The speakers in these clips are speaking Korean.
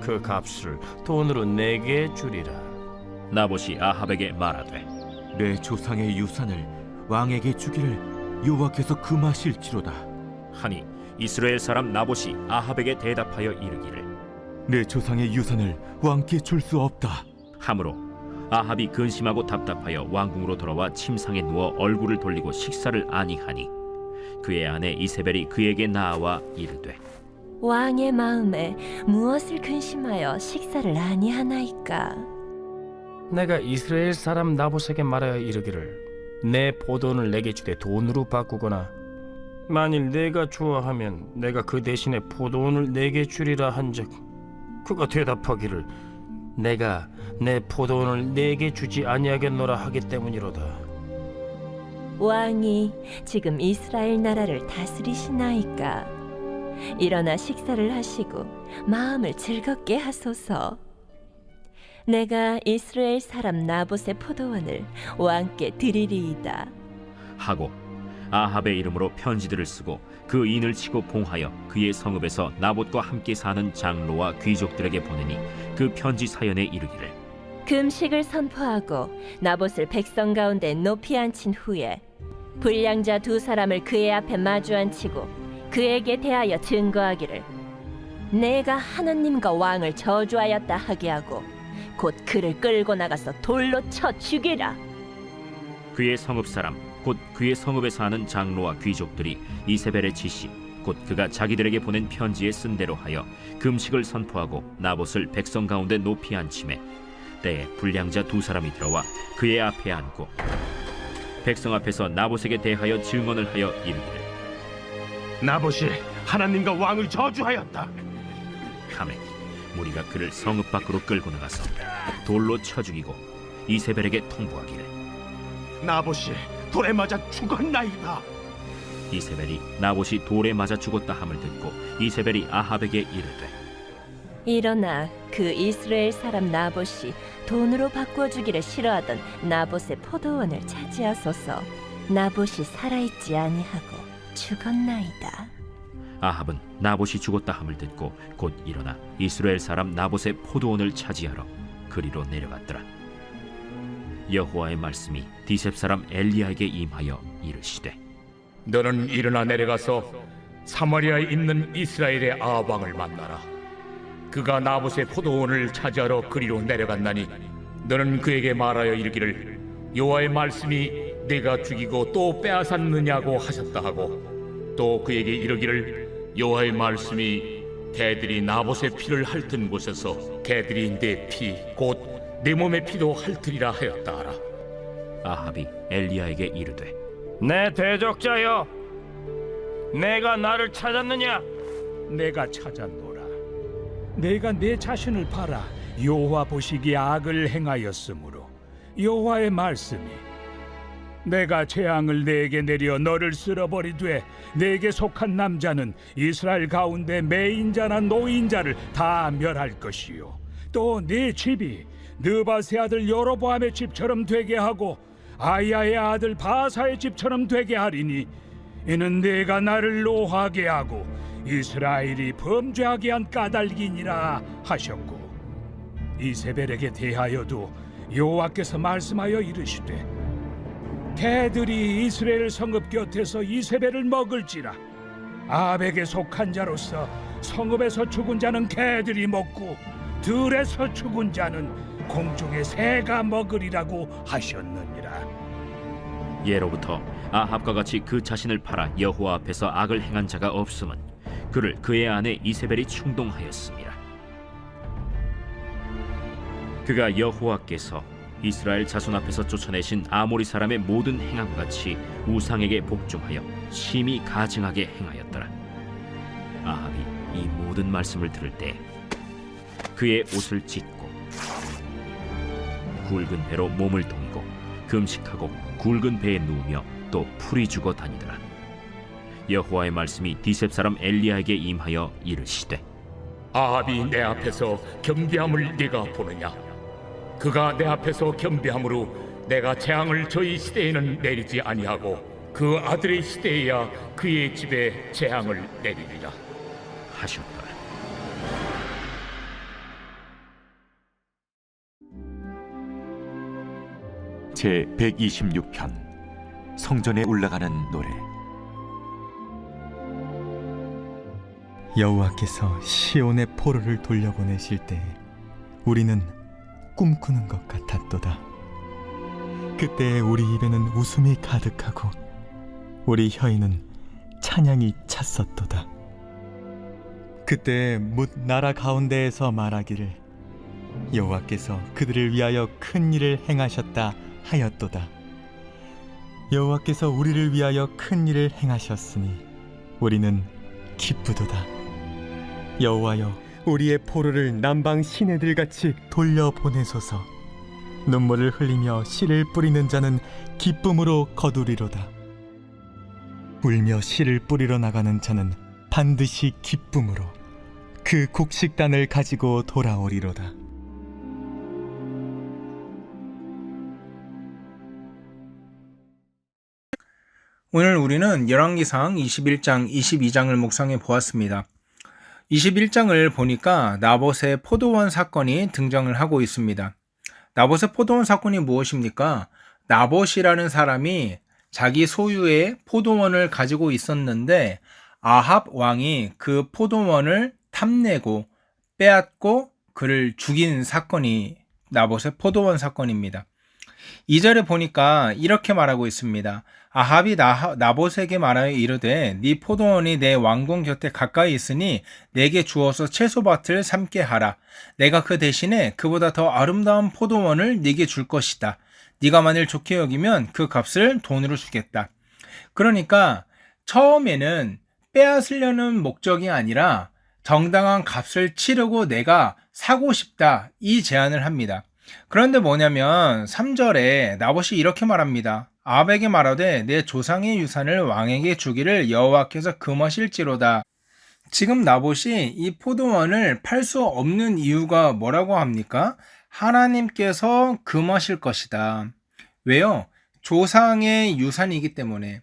그 값을 돈으로 내게 주리라. 나봇이 아합에게 말하되 내 조상의 유산을 왕에게 주기를 여호와께서 금하실지로다. 하니 이스라엘 사람 나봇이 아합에게 대답하여 이르기를 내 조상의 유산을 왕께 줄 수 없다. 함으로 아합이 근심하고 답답하여 왕궁으로 돌아와 침상에 누워 얼굴을 돌리고 식사를 아니하니 그의 아내 이세벨이 그에게 나와 이르되 왕의 마음에 무엇을 근심하여 식사를 아니하나이까? 내가 이스라엘 사람 나봇에게 말하여 이르기를 내 포도원을 내게 주되 돈으로 바꾸거나 만일 내가 좋아하면 내가 그 대신에 포도원을 내게 주리라 한즉 그가 대답하기를 내가 내 포도원을 내게 주지 아니하겠노라 하기 때문이로다. 왕이 지금 이스라엘 나라를 다스리시나이까 일어나 식사를 하시고 마음을 즐겁게 하소서. 내가 이스라엘 사람 나봇의 포도원을 왕께 드리리이다. 하고 아합의 이름으로 편지들을 쓰고 그 인을 치고 봉하여 그의 성읍에서 나봇과 함께 사는 장로와 귀족들에게 보내니 그 편지 사연에 이르기를. 금식을 선포하고 나봇을 백성 가운데 높이 앉힌 후에 불량자 두 사람을 그의 앞에 마주 앉히고 그에게 대하여 증거하기를 내가 하느님과 왕을 저주하였다 하게 하고 곧 그를 끌고 나가서 돌로 쳐 죽이라. 그의 성읍 사람 곧 그의 성읍에 사는 장로와 귀족들이 이세벨의 지시 곧 그가 자기들에게 보낸 편지에 쓴 대로 하여 금식을 선포하고 나봇을 백성 가운데 높이 앉힘에 때에 불량자 두 사람이 들어와 그의 앞에 앉고 백성 앞에서 나봇에게 대하여 증언을 하여 이르기를 나봇이 하나님과 왕을 저주하였다. 하매 무리가 그를 성읍 밖으로 끌고 나가서 돌로 쳐 죽이고 이세벨에게 통보하기를 나봇이 돌에 맞아 죽었나이다. 이세벨이 나봇이 돌에 맞아 죽었다 함을 듣고 이세벨이 아합에게 이르되 일어나 그 이스라엘 사람 나봇이 돈으로 바꿔주기를 싫어하던 나봇의 포도원을 차지하소서 나봇이 살아있지 아니하고 죽었나이다 아합은 나봇이 죽었다 함을 듣고 곧 일어나 이스라엘 사람 나봇의 포도원을 차지하러 그리로 내려갔더라. 여호와의 말씀이 디셉 사람 엘리야에게 임하여 이르시되 너는 일어나 내려가서 사마리아에 있는 이스라엘의 아방을 만나라. 그가 나봇의 포도원을 차지하러 그리로 내려갔나니 너는 그에게 말하여 이르기를 여호와의 말씀이 내가 죽이고 또 빼앗았느냐고 하셨다 하고 또 그에게 이르기를 여호와의 말씀이 개들이 나봇의 피를 핥은 곳에서 개들이 내 피 곧 내 몸의 피도 핥으리라 하였다 하라. 아합이 엘리야에게 이르되 내 대적자여 내가 나를 찾았느냐 내가 찾았노라. 내가 내 자신을 팔아 여호와 보시기에 악을 행하였으므로 여호와의 말씀이 내가 재앙을 내게 내려 너를 쓸어버리되 내게 속한 남자는 이스라엘 가운데 매인자나 노인자를 다 멸할 것이요. 또 네 집이 느바세 아들 여로보암의 집처럼 되게 하고 아야의 아들 바사의 집처럼 되게 하리니 이는 내가 나를 노하게 하고 이스라엘이 범죄하게 한 까닭이니라 하셨고 이세벨에게 대하여도 여호와께서 말씀하여 이르시되 개들이 이스라엘 성읍 곁에서 이세벨을 먹을지라 아합에게 속한 자로서 성읍에서 죽은 자는 개들이 먹고 들에서 죽은 자는 공중의 새가 먹으리라고 하셨느니라 예로부터 아합과 같이 그 자신을 팔아 여호와 앞에서 악을 행한 자가 없음은 그를 그의 아내 이세벨이 충동하였습니다. 그가 여호와께서 이스라엘 자손 앞에서 쫓아내신 아모리 사람의 모든 행함 같이 우상에게 복종하여 심히 가증하게 행하였더라. 아합이 이 모든 말씀을 들을 때 그의 옷을 찢고 굵은 배로 몸을 동이고 금식하고 굵은 배에 누우며 또 풀이 죽어 다니더라 여호와의 말씀이 디셉 사람 엘리야에게 임하여 이르시되 아합이 내 앞에서 겸비함을 네가 보느냐? 그가 내 앞에서 겸비함으로 내가 재앙을 저희 시대에는 내리지 아니하고 그 아들의 시대에야 그의 집에 재앙을 내리리라. 하셨더라 제 126편 성전에 올라가는 노래 여호와께서 시온의 포로를 돌려보내실 때 우리는 꿈꾸는 것 같았도다. 그때 우리 입에는 웃음이 가득하고 우리 혀에는 찬양이 찼었도다. 그때 뭇 나라 가운데에서 말하기를 여호와께서 그들을 위하여 큰 일을 행하셨다 하였도다. 여호와께서 우리를 위하여 큰 일을 행하셨으니 우리는 기쁘도다. 여호와여 우리의 포로를 남방 시내들 같이 돌려 보내소서. 눈물을 흘리며 씨를 뿌리는 자는 기쁨으로 거두리로다. 울며 씨를 뿌리러 나가는 자는 반드시 기쁨으로 그 곡식단을 가지고 돌아오리로다. 오늘 우리는 열왕기상 21장, 22장을 묵상해 보았습니다. 21장을 보니까 나봇의 포도원 사건이 등장을 하고 있습니다. 나봇의 포도원 사건이 무엇입니까? 나봇이라는 사람이 자기 소유의 포도원을 가지고 있었는데 아합 왕이 그 포도원을 탐내고 빼앗고 그를 죽인 사건이 나봇의 포도원 사건입니다. 2절에 보니까 이렇게 말하고 있습니다. 아합이 나, 나봇에게 말하여 이르되 네 포도원이 내 왕궁 곁에 가까이 있으니 내게 주어서 채소밭을 삼게 하라. 내가 그 대신에 그보다 더 아름다운 포도원을 네게 줄 것이다. 네가 만일 좋게 여기면 그 값을 돈으로 주겠다. 그러니까 처음에는 빼앗으려는 목적이 아니라 정당한 값을 치르고 내가 사고 싶다. 이 제안을 합니다. 그런데 뭐냐면 3절에 나봇이 이렇게 말합니다. 아합에게 말하되 내 조상의 유산을 왕에게 주기를 여호와께서 금하실지로다. 지금 나봇이 이 포도원을 팔 수 없는 이유가 뭐라고 합니까? 하나님께서 금하실 것이다. 왜요? 조상의 유산이기 때문에.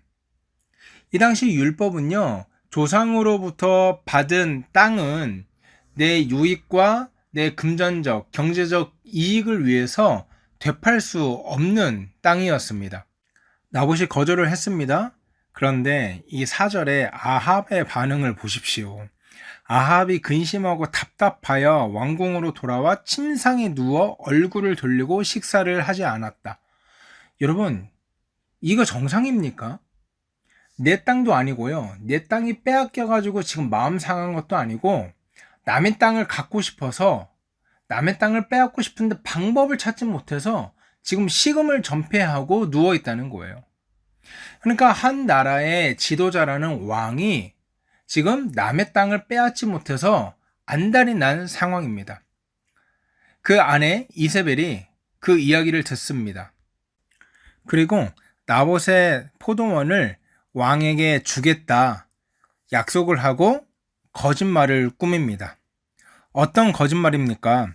이 당시 율법은요, 조상으로부터 받은 땅은 내 유익과 내 금전적, 경제적 이익을 위해서 되팔 수 없는 땅이었습니다. 나봇이 거절을 했습니다. 그런데 이 사절에 아합의 반응을 보십시오. 아합이 근심하고 답답하여 왕궁으로 돌아와 침상에 누워 얼굴을 돌리고 식사를 하지 않았다. 여러분, 이거 정상입니까? 내 땅도 아니고요. 내 땅이 빼앗겨가지고 지금 마음 상한 것도 아니고 남의 땅을 갖고 싶어서 남의 땅을 빼앗고 싶은데 방법을 찾지 못해서 지금 식음을 전폐하고 누워 있다는 거예요. 그러니까 한 나라의 지도자라는 왕이 지금 남의 땅을 빼앗지 못해서 안달이 난 상황입니다. 그 아내 이세벨이 그 이야기를 듣습니다. 그리고 나봇의 포도원을 왕에게 주겠다 약속을 하고 거짓말을 꾸밉니다. 어떤 거짓말입니까?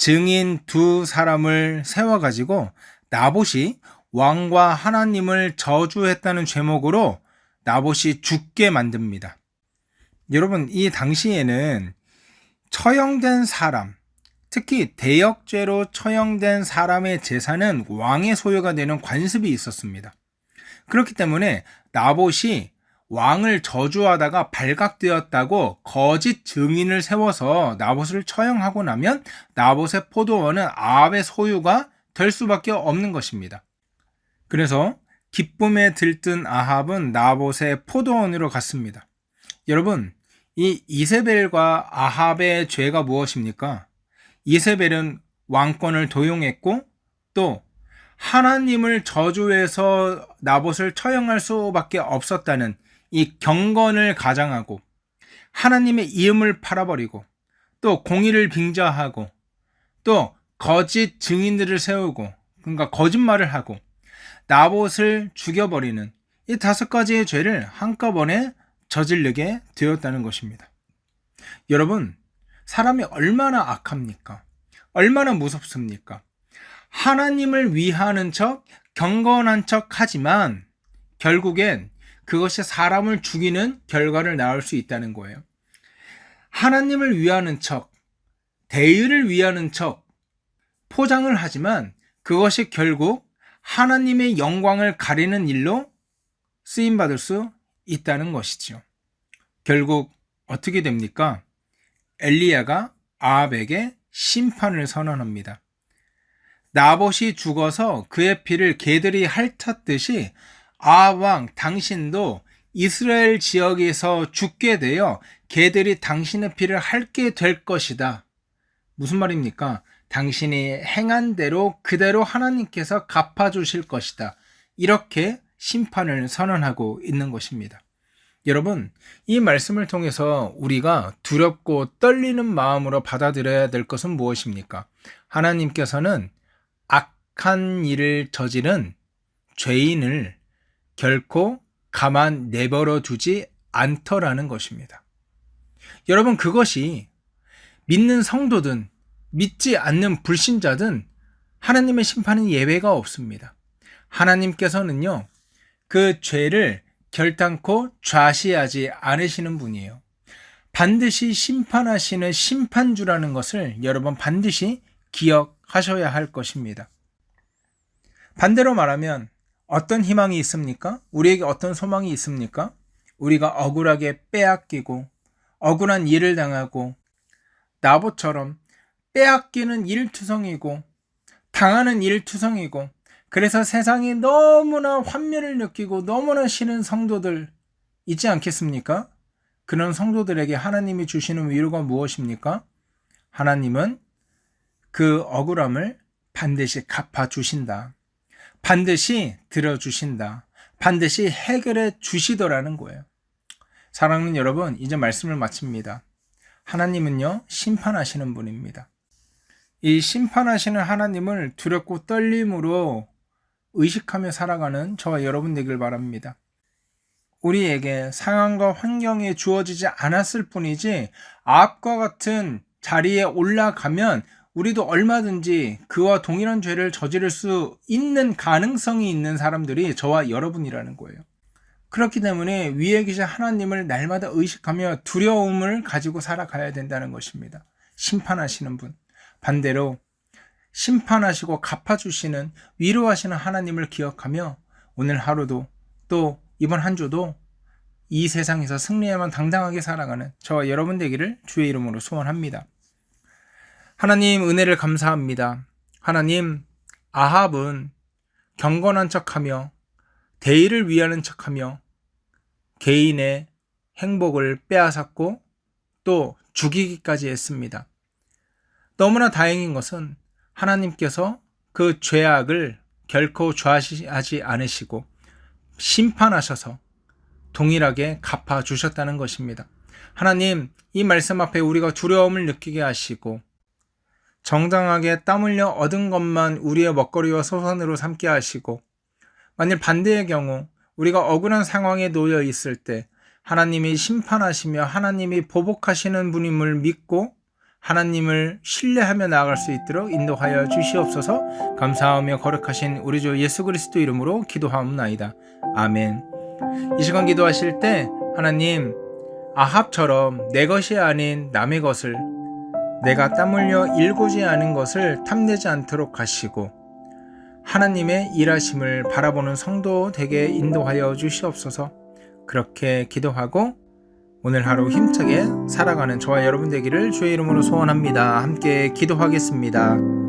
증인 두 사람을 세워가지고 나봇이 왕과 하나님을 저주했다는 제목으로 나봇이 죽게 만듭니다. 여러분, 이 당시에는 처형된 사람, 특히 대역죄로 처형된 사람의 재산은 왕의 소유가 되는 관습이 있었습니다. 그렇기 때문에 나봇이 왕을 저주하다가 발각되었다고 거짓 증인을 세워서 나봇을 처형하고 나면 나봇의 포도원은 아합의 소유가 될 수밖에 없는 것입니다. 그래서 기쁨에 들뜬 아합은 나봇의 포도원으로 갔습니다. 여러분, 이 이세벨과 아합의 죄가 무엇입니까? 이세벨은 왕권을 도용했고 또 하나님을 저주해서 나봇을 처형할 수밖에 없었다는 이 경건을 가장하고 하나님의 이름을 팔아버리고 또 공의를 빙자하고 또 거짓 증인들을 세우고 그러니까 거짓말을 하고 나봇을 죽여버리는 이 다섯 가지의 죄를 한꺼번에 저지르게 되었다는 것입니다. 여러분, 사람이 얼마나 악합니까? 얼마나 무섭습니까? 하나님을 위하는 척, 경건한 척 하지만 결국엔 그것이 사람을 죽이는 결과를 낳을 수 있다는 거예요. 하나님을 위하는 척, 대의를 위하는 척, 포장을 하지만 그것이 결국 하나님의 영광을 가리는 일로 쓰임 받을 수 있다는 것이지요. 결국 어떻게 됩니까? 엘리야가 아합에게 심판을 선언합니다. 나봇이 죽어서 그의 피를 개들이 핥았듯이 아합 왕 당신도 이스라엘 지역에서 죽게 되어 개들이 당신의 피를 핥게 될 것이다. 무슨 말입니까? 당신이 행한 대로 그대로 하나님께서 갚아주실 것이다. 이렇게 심판을 선언하고 있는 것입니다. 여러분, 이 말씀을 통해서 우리가 두렵고 떨리는 마음으로 받아들여야 될 것은 무엇입니까? 하나님께서는 악한 일을 저지른 죄인을 결코 가만 내버려 두지 않더라는 것입니다. 여러분, 그것이 믿는 성도든 믿지 않는 불신자든 하나님의 심판은 예외가 없습니다. 하나님께서는요, 그 죄를 결단코 좌시하지 않으시는 분이에요. 반드시 심판하시는 심판주라는 것을 여러분 반드시 기억하셔야 할 것입니다. 반대로 말하면 어떤 희망이 있습니까? 우리에게 어떤 소망이 있습니까? 우리가 억울하게 빼앗기고 억울한 일을 당하고 나보처럼 빼앗기는 일투성이고 당하는 일투성이고 그래서 세상이 너무나 환멸을 느끼고 너무나 싫은 성도들 있지 않겠습니까? 그런 성도들에게 하나님이 주시는 위로가 무엇입니까? 하나님은 그 억울함을 반드시 갚아 주신다. 반드시 들어주신다. 반드시 해결해 주시더라는 거예요. 사랑하는 여러분, 이제 말씀을 마칩니다. 하나님은요, 심판하시는 분입니다. 이 심판하시는 하나님을 두렵고 떨림으로 의식하며 살아가는 저와 여러분 되길 바랍니다. 우리에게 상황과 환경에 주어지지 않았을 뿐이지 앞과 같은 자리에 올라가면 우리도 얼마든지 그와 동일한 죄를 저지를 수 있는 가능성이 있는 사람들이 저와 여러분이라는 거예요. 그렇기 때문에 위에 계신 하나님을 날마다 의식하며 두려움을 가지고 살아가야 된다는 것입니다. 심판하시는 분. 반대로 심판하시고 갚아주시는 위로하시는 하나님을 기억하며 오늘 하루도 또 이번 한 주도 이 세상에서 승리에만 당당하게 살아가는 저와 여러분 되기를 주의 이름으로 소원합니다. 하나님 은혜를 감사합니다. 하나님 아합은 경건한 척하며 대의를 위하는 척하며 개인의 행복을 빼앗았고 또 죽이기까지 했습니다. 너무나 다행인 것은 하나님께서 그 죄악을 결코 좌시하지 않으시고 심판하셔서 동일하게 갚아 주셨다는 것입니다. 하나님, 이 말씀 앞에 우리가 두려움을 느끼게 하시고 정당하게 땀 흘려 얻은 것만 우리의 먹거리와 소산으로 삼게 하시고 만일 반대의 경우 우리가 억울한 상황에 놓여 있을 때 하나님이 심판하시며 하나님이 보복하시는 분임을 믿고 하나님을 신뢰하며 나아갈 수 있도록 인도하여 주시옵소서 감사하며 거룩하신 우리 주 예수 그리스도 이름으로 기도하옵나이다. 아멘. 이 시간 기도하실 때 하나님 아합처럼 내 것이 아닌 남의 것을 내가 땀 흘려 일고지 않은 것을 탐내지 않도록 하시고 하나님의 일하심을 바라보는 성도 되게 인도하여 주시옵소서 그렇게 기도하고 오늘 하루 힘차게 살아가는 저와 여러분 되기를 주의 이름으로 소원합니다. 함께 기도하겠습니다.